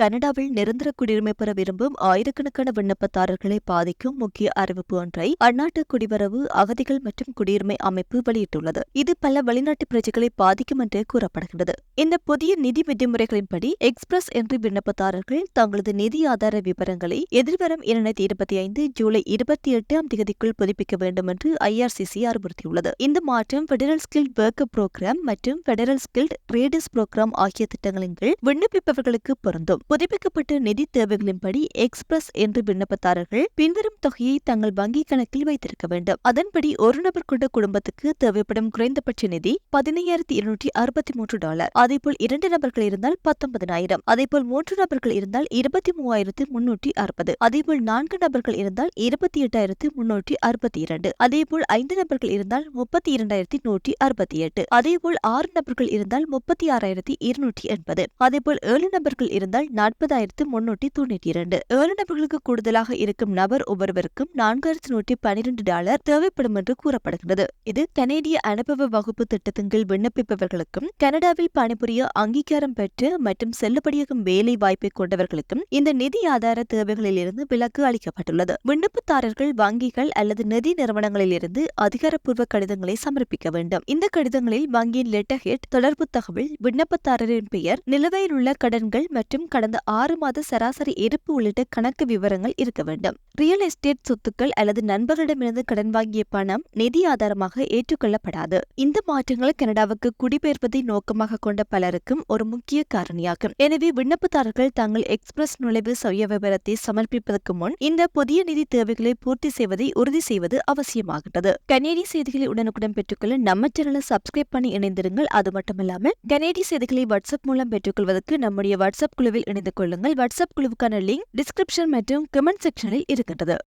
கனடாவில் நிரந்தர குடியுரிமை பெற விரும்பும் ஆயிரக்கணக்கான விண்ணப்பதாரர்களை பாதிக்கும் முக்கிய அறிவிப்பு ஒன்றை அந்நாட்டு குடிவரவு அகதிகள் மற்றும் குடியுரிமை அமைப்பு வெளியிட்டுள்ளது. இது பல வெளிநாட்டு பிரஜைகளை பாதிக்கும் என்று கூறப்படுகிறது இந்த புதிய நிதி விதிமுறைகளின்படி எக்ஸ்பிரஸ் என்ட்ரி விண்ணப்பதாரர்கள் தங்களது நிதி ஆதார விவரங்களை எதிர்வரும் இரண்டாயிரத்தி இருபத்தி ஐந்து ஜூலை இருபத்தி எட்டாம் தேதிக்குள் புதுப்பிக்க வேண்டும் என்று ஐஆர்சிசி அறிவுறுத்தியுள்ளது. இந்த மாற்றம் பெடரல் ஸ்கில்ட் ஒர்க்கர் புரோகிராம் மற்றும் பெடரல் ஸ்கில்ட் ட்ரேடர்ஸ் புரோகிராம் ஆகிய திட்டங்களின் கீழ் விண்ணப்பிப்பவர்களுக்கு பொருந்தும். புதுப்பிக்கப்பட்ட நிதி தேவைகளின்படி எக்ஸ்பிரஸ் என்று விண்ணப்பதாரர்கள் பின்வரும் தொகையை தங்கள் வங்கிக் கணக்கில் வைத்திருக்க வேண்டும். அதன்படி ஒரு நபர் கொண்ட குடும்பத்துக்கு தேவைப்படும் குறைந்தபட்ச நிதி பதினையாயிரத்தி இருநூற்றி அறுபத்தி மூன்று டாலர். அதேபோல் இரண்டு நபர்கள் இருந்தால் பத்தொன்பதனாயிரம் அதேபோல் மூன்று நபர்கள் இருந்தால் இருபத்தி மூவாயிரத்து முன்னூற்றி அறுபது. அதேபோல் நான்கு நபர்கள் இருந்தால் இருபத்தி எட்டாயிரத்து முன்னூற்றி அறுபத்தி இரண்டு. அதேபோல் ஐந்து நபர்கள் இருந்தால் முப்பத்தி இரண்டாயிரத்தி நூற்றி அறுபத்தி எட்டு. அதேபோல் ஆறு நபர்கள் இருந்தால் முப்பத்தி ஆறாயிரத்தி இருநூற்றி எண்பது. அதேபோல் ஏழு நபர்கள் இருந்தால் நாற்பதாயிரத்து முன்னூற்றி தொண்ணூற்றி இரண்டு. ஏழு நபர்களுக்கு கூடுதலாக இருக்கும் நபர் ஒவ்வொருவருக்கும் நான்காயிரத்து நூற்றி பனிரெண்டு டாலர் தேவைப்படும் என்று கூறப்படுகிறது இது கனேடிய அனுபவ வகுப்பு திட்டத்தின் கீழ் விண்ணப்பிப்பவர்களுக்கும் கனடாவில் பணிபுரிய அங்கீகாரம் பெற்று மற்றும் செல்லுபடியாகும் வேலை வாய்ப்பை கொண்டவர்களுக்கும் இந்த நிதி ஆதார தேவைகளில் இருந்து விலக்கு அளிக்கப்பட்டுள்ளது. விண்ணப்பதாரர்கள் வங்கிகள் அல்லது நிதி நிறுவனங்களில் இருந்து அதிகாரப்பூர்வ கடிதங்களை சமர்ப்பிக்க வேண்டும். இந்த கடிதங்களில் வங்கியின் லெட்டர் ஹெட் தொடர்பு தகவல் விண்ணப்பதாரரின் பெயர் நிலுவையில் உள்ள கடன்கள் மற்றும் கடன் கடந்த ஆறு மாத சராசரி இருப்பு உள்ளிட்ட கணக்கு விவரங்கள் இருக்க வேண்டும். ரியல் எஸ்டேட் சொத்துக்கள் அல்லது நண்பர்களிடமிருந்து கடன் வாங்கிய பணம் நிதி ஆதாரமாக ஏற்றுக்கொள்ளப்படாது. இந்த மாற்றங்கள் கனடாவுக்கு குடிபெயர்ப்பதை நோக்கமாக கொண்ட பலருக்கும் ஒரு முக்கிய காரணியாகும். எனவே விண்ணப்பதாரர்கள் தங்கள் எக்ஸ்பிரஸ் நுழைவு சுய விவரத்தை சமர்ப்பிப்பதற்கு முன் இந்த புதிய நிதி தேவைகளை பூர்த்தி செய்வதை உறுதி செய்வது அவசியமாகின்றது. கனேடிய செய்திகளை உடனுக்குடன் பெற்றுக்கொள்ள நம்ம சேனலை சப்ஸ்கிரைப் பண்ணி இணைந்திருங்கள். அது மட்டுமல்லாமல் கனேடிய செய்திகளை வாட்ஸ்அப் மூலம் பெற்றுக்கொள்வதற்கு நம்முடைய வாட்ஸ்அப் குழுவில் இணைந்து கொள்ளுங்கள். வாட்ஸ்அப் குழுவுக்கான லிங்க் டிஸ்கிரிப்ஷன் மற்றும் கமெண்ட் செக்ஷனில் இருக்கின்றது.